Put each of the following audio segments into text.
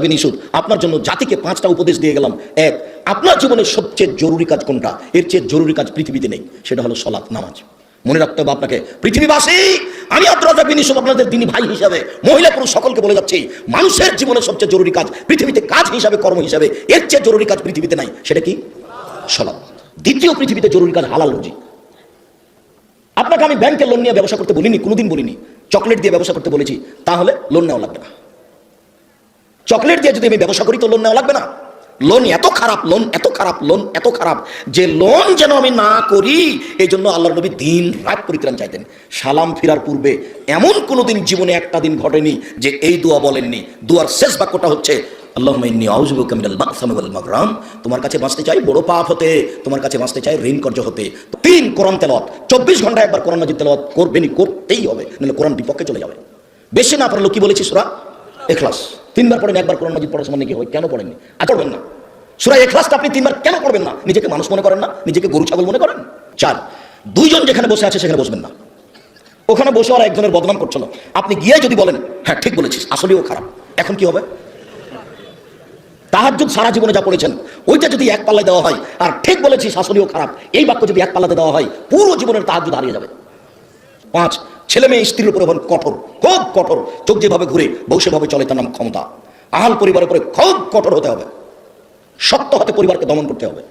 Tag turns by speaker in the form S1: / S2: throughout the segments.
S1: বিনিশুদ আপনার জন্য জাতিকে পাঁচটা উপদেশ দিয়ে গেলাম। এক, আপনার জীবনের সবচেয়ে জরুরি কাজ কোনটা? এর চেয়ে জরুরি কাজ পৃথিবীতে নেই। সেটা হলো সলাৎ, নামাজ। মনে রাখতে হবে আপনাকে, পৃথিবীবাসী, আমি আব্দুল বিনিশুদ আপনাদের দিনী ভাই হিসাবে, মহিলা পুরুষ সকলকে বলে যাচ্ছি, মানুষের জীবনের সবচেয়ে জরুরি কাজ পৃথিবীতে কাজ হিসাবে, কর্ম হিসাবে, এর চেয়ে জরুরি কাজ পৃথিবীতে নাই। সেটা কি? সলাৎ। দ্বিতীয় পৃথিবীতে জরুরি কাজ হালাল রুজি। আপনাকে আমি ব্যাংকের লোন নিয়ে ব্যবসা করতে বলিনি, কোনোদিন বলিনি। চকলেট দিয়ে ব্যবসা করতে বলেছি। তাহলে লোন নেওয়া লাগবে না। চকলেট দিয়ে যদি আমি ব্যবসা করি, তো লোন নেওয়া লাগবে না? লোন এত খারাপ লোন এত খারাপ লোন এত খারাপ যে লোন যেন আমি না করি এই জন্য আল্লাহ নবী দিন রাত পরিত্রাণ চাইতেন। সালাম ফিরার পূর্বে এমন কোনো দিন জীবনে একটা দিন ঘটেনি যে এই দোয়া বলেননি। দুয়ার শেষ বাক্যটা হচ্ছে তোমার কাছে বাঁচতে চাই, বড় পাপ হতে। তোমার কাছে বাঁচতে চাই ঋণ কর্য হতে। তিন, কোরআন তেলত চব্বিশ ঘণ্টা একবার কোরআন মাজিদ তেলত করবেনই, করতেই হবে। নাহলে কোরআন বিপক্ষে চলে যাবে। বেশি না পারল কি বলেছি সুরা? এখলাস। তিনবার পড়েন, একবার কোরআন মাজিদ পড়ার সময় নাকি হয়, কেন পড়েননি? আর পড়বেন না। সুরা এখলাসটা আপনি তিনবার কেন পড়বেন না? নিজেকে মানুষ মনে করেন না, নিজেকে গরু, ছাগল মনে করেন? চার, দুইজন যেখানে বসে আছে, সেখানে বসবেন না। ওখানে বসে আর একজনের বদনাম করছিল। আপনি গিয়ে যদি বলেন হ্যাঁ ঠিক বলেছিস আসলেও খারাপ। এখন কি হবে? তাহাজ্জুদ সারা জীবনে যা পড়েছেন, ওইটা যদি এক পাল্লায় দেওয়া হয়, আর ঠিক বলেছিস আসলেও খারাপ। এই বাক্য যদি এক পাল্লাতে দেওয়া হয়, পুরো জীবনের তাহাজ্জুদ হারিয়ে যাবে। পাঁচ ছেলে মেয়ে স্ত্রীর উপরে কঠোর, খুব কঠোর। চোখ যেভাবে ঘুরে, বউ সেভাবে চলে, তার নাম ক্ষমতা। আহাল পরিবারের উপরে খুব কঠোর হতে হবে। শক্ত হাতে পরিবারকে দমন করতে হবে।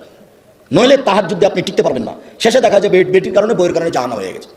S1: নইলে তাহার যদি আপনি টিকতে পারবেন না। শেষে দেখা যায় বেটির কারণে বইয়ের কারণে জানা হয়ে গেছে।